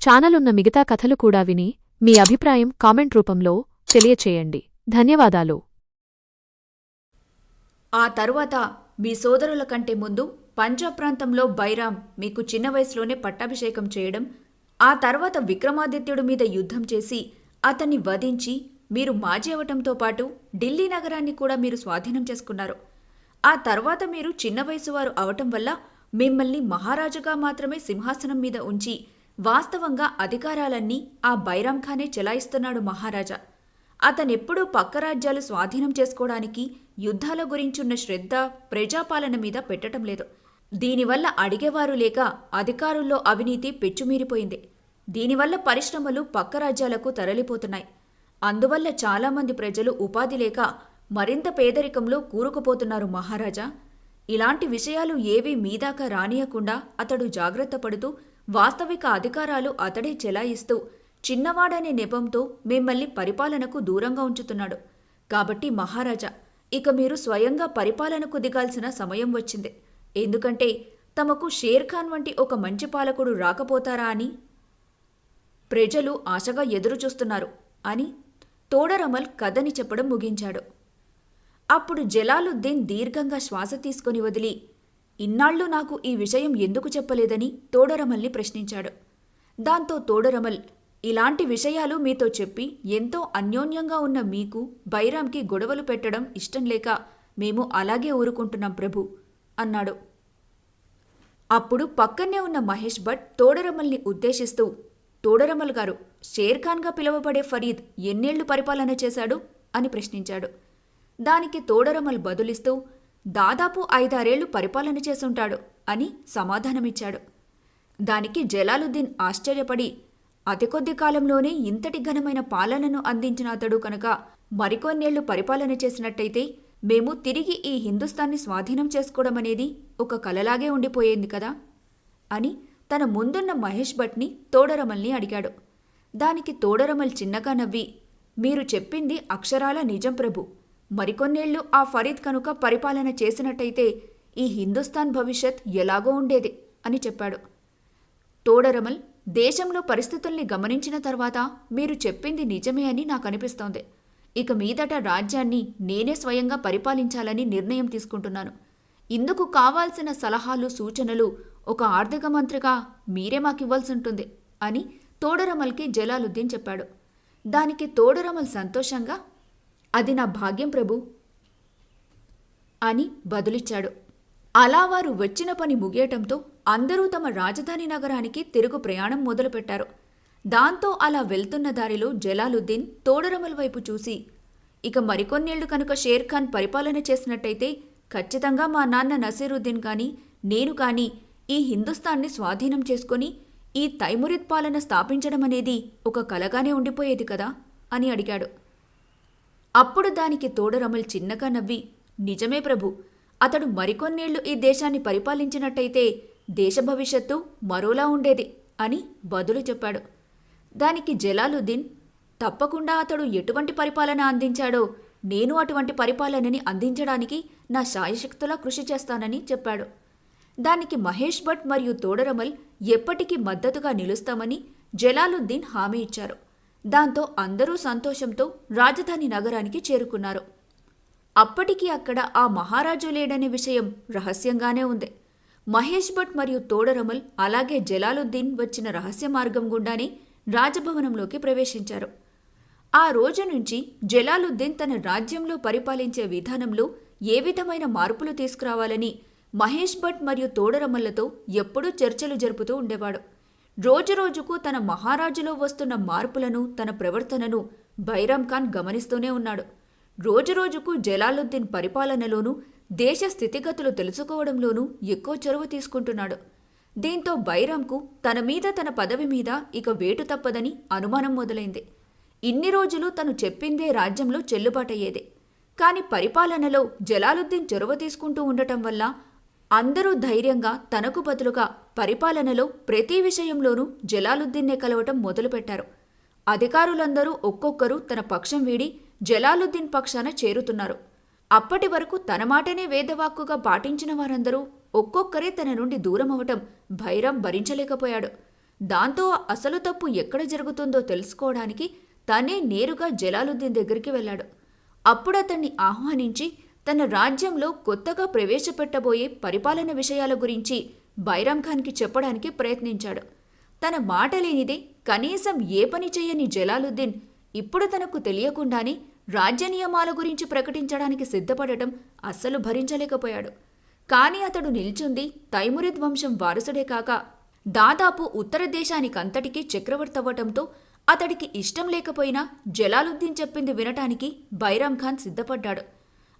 ఛానలున్న ఉన్న మిగతా కథలు కూడా విని మీ అభిప్రాయం కామెంట్ రూపంలో తెలియచేయండి. ధన్యవాదాలు. ఆ తరువాత మీ సోదరుల కంటే ముందు పంజాబ్ ప్రాంతంలో బైరామ్ మీకు చిన్న వయసులోనే పట్టాభిషేకం చేయడం ఆ తర్వాత విక్రమాదిత్యుడి మీద యుద్ధం చేసి అతన్ని వధించి మీరు మాజీ అవటంతో పాటు ఢిల్లీ నగరాన్ని కూడా మీరు స్వాధీనం చేసుకున్నారు. ఆ తర్వాత మీరు చిన్న వయసు వారు అవటం వల్ల మిమ్మల్ని మహారాజుగా మాత్రమే సింహాసనం మీద ఉంచి వాస్తవంగా అధికారాలన్నీ ఆ బైరామ్ ఖానే చెలాయిస్తున్నాడు మహారాజా. అతనెప్పుడూ పక్క రాజ్యాలు స్వాధీనం చేసుకోవడానికి యుద్ధాల గురించున్న శ్రద్ధ ప్రజాపాలన మీద పెట్టటం లేదు. దీనివల్ల అడిగేవారు లేక అధికారుల్లో అవినీతి పెచ్చుమీరిపోయింది. దీనివల్ల పరిశ్రమలు పక్క రాజ్యాలకు తరలిపోతున్నాయి. అందువల్ల చాలామంది ప్రజలు ఉపాధి లేక మరింత పేదరికంలో కూరుకుపోతున్నారు మహారాజా. ఇలాంటి విషయాలు ఏవీ మీదాకా రానియకుండా అతడు జాగ్రత్త పడుతూ వాస్తవిక అధికారాలు అతడే చెలాయిస్తూ చిన్నవాడనే నెపంతో మిమ్మల్ని పరిపాలనకు దూరంగా ఉంచుతున్నాడు. కాబట్టి మహారాజా ఇక మీరు స్వయంగా పరిపాలనకు దిగాల్సిన సమయం వచ్చింది. ఎందుకంటే తమకు షేర్ఖాన్ వంటి ఒక మంచి పాలకుడు రాకపోతారా అని? ప్రజలు ఆశగా ఎదురుచూస్తున్నారు అని తోడరమల్ కథని చెప్పడం ముగించాడు. అప్పుడు జలాలుద్దీన్ దీర్ఘంగా శ్వాస తీసుకొని వదిలి ఇన్నాళ్ళు నాకు ఈ విషయం ఎందుకు చెప్పలేదని తోడరమల్ని ప్రశ్నించాడు. దాంతో తోడరమల్ ఇలాంటి విషయాలు మీతో చెప్పి ఎంతో అన్యోన్యంగా ఉన్న మీకు బైరామ్కి గొడవలు పెట్టడం ఇష్టం లేక మేము అలాగే ఊరుకుంటున్నాం ప్రభు అన్నాడు. అప్పుడు పక్కనే ఉన్న మహేష్ భట్ తోడరమల్ని ఉద్దేశిస్తూ తోడరమల్ గారు షేర్ఖాన్గా పిలువబడే ఫరీద్ ఎన్నేళ్ళు పరిపాలన చేశాడు? అని ప్రశ్నించాడు. దానికి తోడరమల్ బదులిస్తూ దాదాపు ఐదారేళ్ళు పరిపాలన చేసుంటాడు అని సమాధానమిచ్చాడు. దానికి జలాలుద్దీన్ ఆశ్చర్యపడి అతి కొద్ది కాలంలోనే ఇంతటి ఘనమైన పాలనను అందించిన అతడు కనుక మరికొన్నేళ్ళు పరిపాలన చేసినట్టయితే మేము తిరిగి ఈ హిందుస్థాన్ని స్వాధీనం చేసుకోవడం అనేది ఒక కలలాగే ఉండిపోయేది కదా? అని తన ముందున్న మహేష్ భట్ని తోడరమల్ని అడిగాడు. దానికి తోడరమల్ చిన్నగా నవ్వి మీరు చెప్పింది అక్షరాల నిజం ప్రభు. మరికొన్నేళ్ళు ఆ ఫరీద్ కనుక పరిపాలన చేసినట్టయితే ఈ హిందుస్థాన్ భవిష్యత్ ఎలాగో ఉండేది అని చెప్పాడు. తోడరమల్ దేశంలో పరిస్థితుల్ని గమనించిన తర్వాత మీరు చెప్పింది నిజమే అని నాకు అనిపిస్తోంది. ఇక మీదట రాజ్యాన్ని నేనే స్వయంగా పరిపాలించాలని నిర్ణయం తీసుకుంటున్నాను. ఇందుకు కావాల్సిన సలహాలు సూచనలు ఒక ఆర్థిక మంత్రిగా మీరే మాకివ్వాల్సి ఉంటుంది అని తోడరమల్కి జలాలుద్దీన్ చెప్పాడు. దానికి తోడరమల్ సంతోషంగా అది నా భాగ్యం ప్రభు అని బదులిచ్చాడు. అలా వారు వచ్చిన పని ముగియటంతో అందరూ తమ రాజధాని నగరానికి తిరుగు ప్రయాణం మొదలుపెట్టారు. దాంతో అలా వెళ్తున్న దారిలో జలాలుద్దీన్ తోడరమల వైపు చూసి ఇక మరికొన్నేళ్ళు కనుక షేర్ఖాన్ పరిపాలన చేసినట్టయితే ఖచ్చితంగా మా నాన్న నసీరుద్దీన్ కానీ నేను కానీ ఈ హిందుస్థాన్ని స్వాధీనం చేసుకొని ఈ తైమురిద్ పాలన స్థాపించడం అనేది ఒక కలగానే ఉండిపోయేది కదా? అని అడిగాడు. అప్పుడు దానికి తోడరమల్ చిన్నగా నవ్వి నిజమే ప్రభు అతడు మరికొన్నేళ్ళు ఈ దేశాన్ని పరిపాలించినట్టయితే దేశ భవిష్యత్తు మరోలా ఉండేది అని బదులు చెప్పాడు. దానికి జలాలుద్దీన్ తప్పకుండా అతడు ఎటువంటి పరిపాలన అందించాడో నేను అటువంటి పరిపాలనని అందించడానికి నా శాయశక్తులా కృషి చేస్తానని చెప్పాడు. దానికి మహేష్ భట్ మరియు తోడరమల్ ఎప్పటికీ మద్దతుగా నిలుస్తామని జలాలుద్దీన్ హామీ ఇచ్చారు. దాంతో అందరూ సంతోషంతో రాజధాని నగరానికి చేరుకున్నారు. అప్పటికి అక్కడ ఆ మహారాజు లేడనే విషయం రహస్యంగానే ఉంది. మహేష్ భట్ మరియు తోడరమల్ అలాగే జలాలుద్దీన్ వచ్చిన రహస్య మార్గం గుండానే రాజభవనంలోకి ప్రవేశించారు. ఆ రోజు నుంచి జలాలుద్దీన్ తన రాజ్యంలో పరిపాలించే విధానంలో ఏ విధమైన మార్పులు తీసుకురావాలని మహేష్ భట్ మరియు తోడరమల్లతో ఎప్పుడూ చర్చలు జరుపుతూ ఉండేవాడు. రోజురోజుకు తన మహారాజులో వస్తున్న మార్పులను తన ప్రవర్తనను బైరామ్ ఖాన్ గమనిస్తూనే ఉన్నాడు. రోజురోజుకు జలాలుద్దీన్ పరిపాలనలోనూ దేశ స్థితిగతులు తెలుసుకోవడంలోనూ ఎక్కువ చొరవ తీసుకుంటున్నాడు. దీంతో బైరామ్కు తన మీద తన పదవి మీద ఇక వేటు తప్పదని అనుమానం మొదలైంది. ఇన్ని రోజులు తను చెప్పిందే రాజ్యంలో చెల్లుబాటయ్యేదే. కాని పరిపాలనలో జలాలుద్దీన్ చొరవ తీసుకుంటూ ఉండటం వల్ల అందరూ ధైర్యంగా తనకు బదులుగా పరిపాలనలో ప్రతి విషయంలోనూ జలాలుద్దీన్నే కలవటం మొదలుపెట్టారు. అధికారులందరూ ఒక్కొక్కరు తన పక్షం వీడి జలాలుద్దీన్ పక్షాన చేరుతున్నారు. అప్పటి వరకు తన మాటనే వేదవాక్కుగా పాటించిన వారందరూ ఒక్కొక్కరే తన నుండి దూరం భైరం భరించలేకపోయాడు. దాంతో అసలు తప్పు ఎక్కడ జరుగుతుందో తెలుసుకోవడానికి తనే నేరుగా జలాలుద్దీన్ దగ్గరికి వెళ్ళాడు. అప్పుడతన్ని ఆహ్వానించి తన రాజ్యంలో కొత్తగా ప్రవేశపెట్టబోయే పరిపాలన విషయాల గురించి బైరామ్ ఖాన్కి చెప్పడానికి ప్రయత్నించాడు. తన మాట లేనిదే కనీసం ఏ పని చేయని జలాలుద్దీన్ ఇప్పుడు తనకు తెలియకుండానే రాజ్య నియమాల గురించి ప్రకటించడానికి సిద్ధపడటం అస్సలు భరించలేకపోయాడు. కానీ అతడు నిల్చుంది తైమురిద్ వంశం వారసుడే కాక దాదాపు ఉత్తర దేశానికంతటికీ చక్రవర్తి అవ్వటంతో అతడికి ఇష్టం లేకపోయినా జలాలుద్దీన్ చెప్పింది వినటానికి బైరామ్ ఖాన్ సిద్ధపడ్డాడు.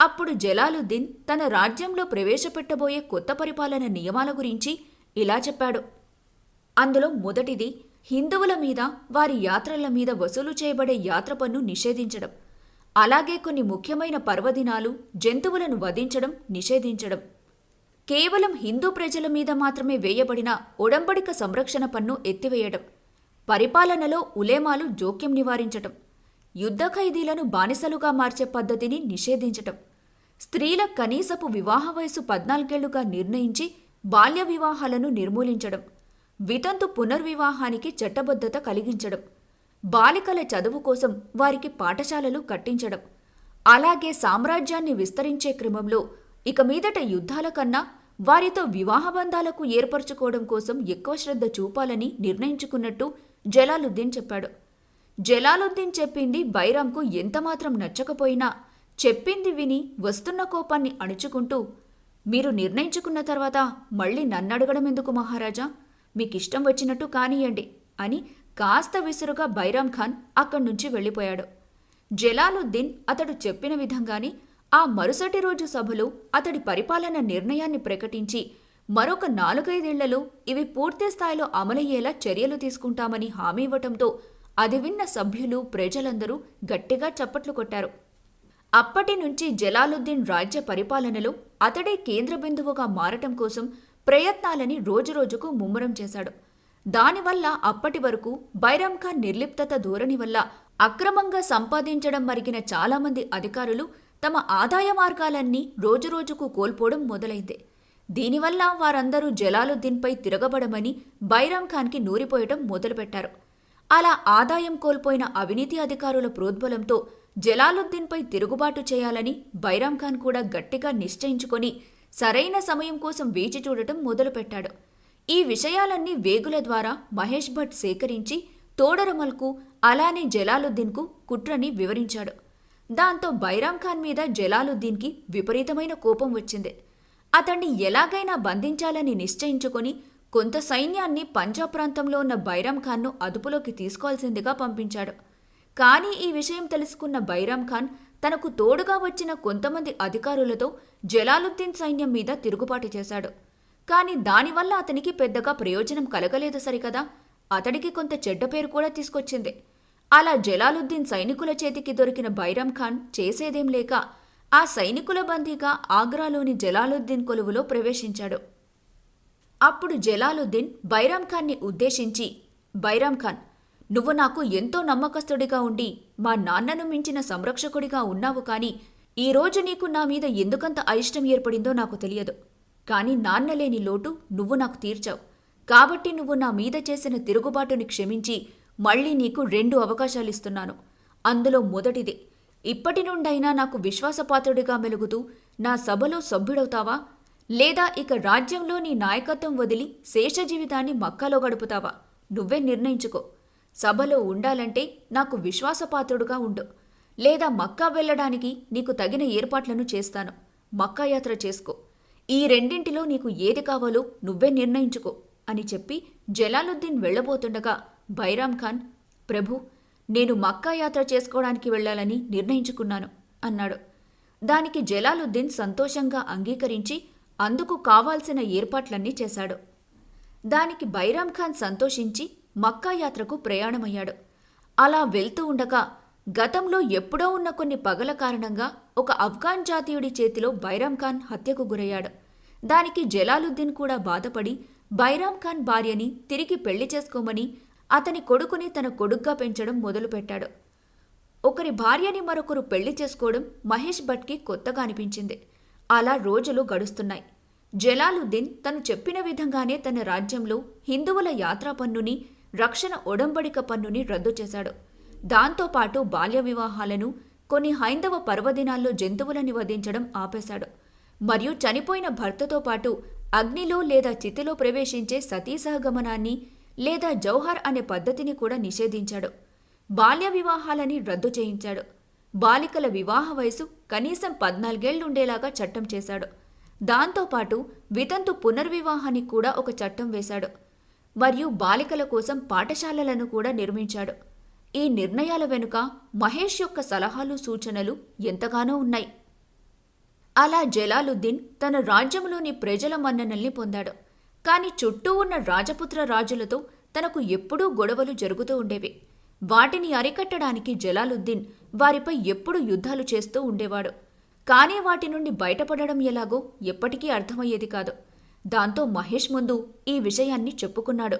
అప్పుడు జలాలుద్దీన్ తన రాజ్యంలో ప్రవేశపెట్టబోయే కొత్త పరిపాలన నియమాల గురించి ఇలా చెప్పాడు. అందులో మొదటిది హిందువుల మీద వారి యాత్రల మీద వసూలు చేయబడే యాత్ర పన్ను నిషేధించడం. అలాగే కొన్ని ముఖ్యమైన పర్వదినాలు జంతువులను వధించడం నిషేధించడం. కేవలం హిందూ ప్రజల మీద మాత్రమే వేయబడిన ఒడంబడిక సంరక్షణ పన్ను ఎత్తివేయడం. పరిపాలనలో ఉలేమాలు జోక్యం నివారించటం. యుద్ధ ఖైదీలను బానిసలుగా మార్చే పద్ధతిని నిషేధించటం. స్త్రీల కనీసపు వివాహ వయసు పద్నాలుగేళ్ళుగా నిర్ణయించి బాల్య వివాహాలను నిర్మూలించడం వితంతు పునర్వివాహానికి చట్టబద్ధత కలిగించడం బాలికల చదువు కోసం వారికి పాఠశాలలు కట్టించడం. అలాగే సామ్రాజ్యాన్ని విస్తరించే క్రమంలో ఇక మీదట యుద్ధాల కన్నా వారితో వివాహబంధాలకు ఏర్పరచుకోవడం కోసం ఎక్కువ శ్రద్ధ చూపాలని నిర్ణయించుకున్నట్టు జలాలుద్దీన్ చెప్పాడు. జలాలుద్దీన్ చెప్పింది బైరాంకు ఎంతమాత్రం నచ్చకపోయినా చెప్పింది విని వస్తున్న కోపాన్ని అణుచుకుంటూ మీరు నిర్ణయించుకున్న తర్వాత మళ్ళీ నన్నడగడం ఎందుకు మహారాజా? మీకిష్టం వచ్చినట్టు కానియండి అని కాస్త విసురుగా బైరాం ఖాన్ అక్కడి నుంచి వెళ్ళిపోయాడు. జలాలుద్దీన్ అతడు చెప్పిన విధంగానే ఆ మరుసటి రోజు సభలో అతడి పరిపాలన నిర్ణయాన్ని ప్రకటించి మరొక నాలుగైదేళ్ళలో ఇవి పూర్తి స్థాయిలో అమలయ్యేలా చర్యలు తీసుకుంటామని హామీ ఇవ్వటంతో అది విన్న సభ్యులు ప్రజలందరూ గట్టిగా చప్పట్లు కొట్టారు. అప్పటి నుంచి జలాలుద్దీన్ రాజ్య పరిపాలనలో అతడే కేంద్ర బిందువుగా మారటం కోసం ప్రయత్నాలని రోజురోజుకు ముమ్మరం చేశాడు. దానివల్ల అప్పటి వరకు బైరమ్ ఖాన్ నిర్లిప్తత ధోరణి వల్ల అక్రమంగా సంపాదించడం మరిగిన చాలామంది అధికారులు తమ ఆదాయ మార్గాలన్నీ రోజురోజుకు కోల్పోవడం మొదలైంది. దీనివల్ల వారందరూ జలాలుద్దీన్పై తిరగబడమని బైరామ్ ఖాన్కి నూరిపోయటం మొదలుపెట్టారు. అలా ఆదాయం కోల్పోయిన అవినీతి అధికారుల ప్రోద్బలంతో జలాలుద్దీన్పై తిరుగుబాటు చేయాలని బైరాంఖాన్ కూడా గట్టిగా నిశ్చయించుకొని సరైన సమయం కోసం వేచి చూడటం మొదలుపెట్టాడు. ఈ విషయాలన్నీ వేగుల ద్వారా మహేష్ భట్ సేకరించి తోడరమల్కు అలానే జలాలుద్దీన్కు కుట్రని వివరించాడు. దాంతో బైరాం ఖాన్ మీద జలాలుద్దీన్కి విపరీతమైన కోపం వచ్చింది. అతన్ని ఎలాగైనా బంధించాలని నిశ్చయించుకొని కొంత సైన్యాన్ని పంజాబ్ ప్రాంతంలో ఉన్న బైరాం ఖాన్ను అదుపులోకి తీసుకోవాల్సిందిగా పంపించాడు. కానీ ఈ విషయం తెలుసుకున్న బైరామ్ ఖాన్ తనకు తోడుగా వచ్చిన కొంతమంది అధికారులతో జలాలుద్దీన్ సైన్యం మీద తిరుగుబాటు చేశాడు. కానీ దానివల్ల అతనికి పెద్దగా ప్రయోజనం కలగలేదు సరికదా? అతడికి కొంత చెడ్డ పేరు కూడా తీసుకొచ్చింది. అలా జలాలుద్దీన్ సైనికుల చేతికి దొరికిన బైరామ్ ఖాన్ చేసేదేం లేక ఆ సైనికుల బందీగా ఆగ్రాలోని జలాలుద్దీన్ కొలువులో ప్రవేశించాడు. అప్పుడు జలాలుద్దీన్ బైరామ్ ఖాన్ని ఉద్దేశించి బైరామ్ ఖాన్ నువ్వు నాకు ఎంతో నమ్మకస్తుడిగా ఉండి మా నాన్నను మించిన సంరక్షకుడిగా ఉన్నావు కాని ఈరోజు నీకు నా మీద ఎందుకంత అయిష్టం ఏర్పడిందో నాకు తెలియదు. కాని నాన్న లేని లోటు నువ్వు నాకు తీర్చావు. కాబట్టి నువ్వు నా మీద చేసిన తిరుగుబాటుని క్షమించి మళ్ళీ నీకు రెండు అవకాశాలిస్తున్నాను. అందులో మొదటిది ఇప్పటి నుండైనా నాకు విశ్వాసపాత్రుడిగా మెలుగుతూ నా సభలో సభ్యుడవుతావా? లేదా ఇక రాజ్యంలో నీ నాయకత్వం వదిలి శేష జీవితాన్ని మక్కాలో గడుపుతావా? నువ్వే నిర్ణయించుకో. సభలో ఉండాలంటే నాకు విశ్వాసపాత్రుడుగా ఉండు. లేదా మక్కా వెళ్ళడానికి నీకు తగిన ఏర్పాట్లను చేస్తాను. మక్కా యాత్ర చేసుకో. ఈ రెండింటిలో నీకు ఏది కావాలో నువ్వే నిర్ణయించుకో అని చెప్పి జలాలుద్దీన్ వెళ్ళబోతుండగా బైరామ్ ఖాన్ ప్రభు నేను మక్కా యాత్ర చేసుకోవడానికి వెళ్ళాలని నిర్ణయించుకున్నాను అన్నాడు. దానికి జలాలుద్దీన్ సంతోషంగా అంగీకరించి అందుకు కావాల్సిన ఏర్పాట్లన్నీ చేశాడు. దానికి బైరామ్ ఖాన్ సంతోషించి మక్కా యాత్రకు ప్రయాణమయ్యాడు. అలా వెళ్తూ ఉండగా గతంలో ఎప్పుడో ఉన్న కొన్ని పగల కారణంగా ఒక ఆఫ్ఘాన్ జాతీయుడి చేతిలో బైరామ్ ఖాన్ హత్యకు గురయ్యాడు. దానికి జలాలుద్దీన్ కూడా బాధపడి బైరామ్ ఖాన్ భార్యని తిరిగి పెళ్ళి చేసుకోమని అతని కొడుకుని తన కొడుగ్గా పెంచడం మొదలుపెట్టాడు. ఒకరి భార్యని మరొకరు పెళ్ళి చేసుకోవడం మహేష్ భట్కి కొత్తగా అనిపించింది. అలా రోజులు గడుస్తున్నాయి. జలాలుద్దీన్ తను చెప్పిన విధంగానే తన రాజ్యంలో హిందువుల యాత్రా పన్నుని రక్షణ ఒడంబడిక పన్నుని రద్దు చేశాడు. దాంతోపాటు బాల్య వివాహాలను కొన్ని హైందవ పర్వదినాల్లో జంతువులని వధించడం ఆపేశాడు. మరియు చనిపోయిన భర్తతో పాటు అగ్నిలో లేదా చితిలో ప్రవేశించే సతీసహగమనాన్ని లేదా జౌహర్ అనే పద్ధతిని కూడా నిషేధించాడు. బాల్య వివాహాలని రద్దు చేయించాడు. బాలికల వివాహ వయసు కనీసం పద్నాలుగేళ్ళుండేలాగా చట్టం చేశాడు. దాంతోపాటు వితంతు పునర్వివాహానికి కూడా ఒక చట్టం వేశాడు. మరియు బాలికల కోసం పాఠశాలలను కూడా నిర్మించాడు. ఈ నిర్ణయాల వెనుక మహేష్ యొక్క సలహాలు సూచనలు ఎంతగానో ఉన్నాయి. అలా జలాలుద్దీన్ తన రాజ్యంలోని ప్రజల మన్ననల్ని పొందాడు. కాని చుట్టూ ఉన్న రాజపుత్ర రాజులతో తనకు ఎప్పుడూ గొడవలు జరుగుతూ ఉండేవి. వాటిని అరికట్టడానికి జలాలుద్దీన్ వారిపై ఎప్పుడూ యుద్ధాలు చేస్తూ ఉండేవాడు. కానీ వాటి నుండి బయటపడడం ఎలాగో ఎప్పటికీ అర్థమయ్యేది కాదు. దాంతో మహేష్ ముందు ఈ విషయాన్ని చెప్పుకున్నాడు.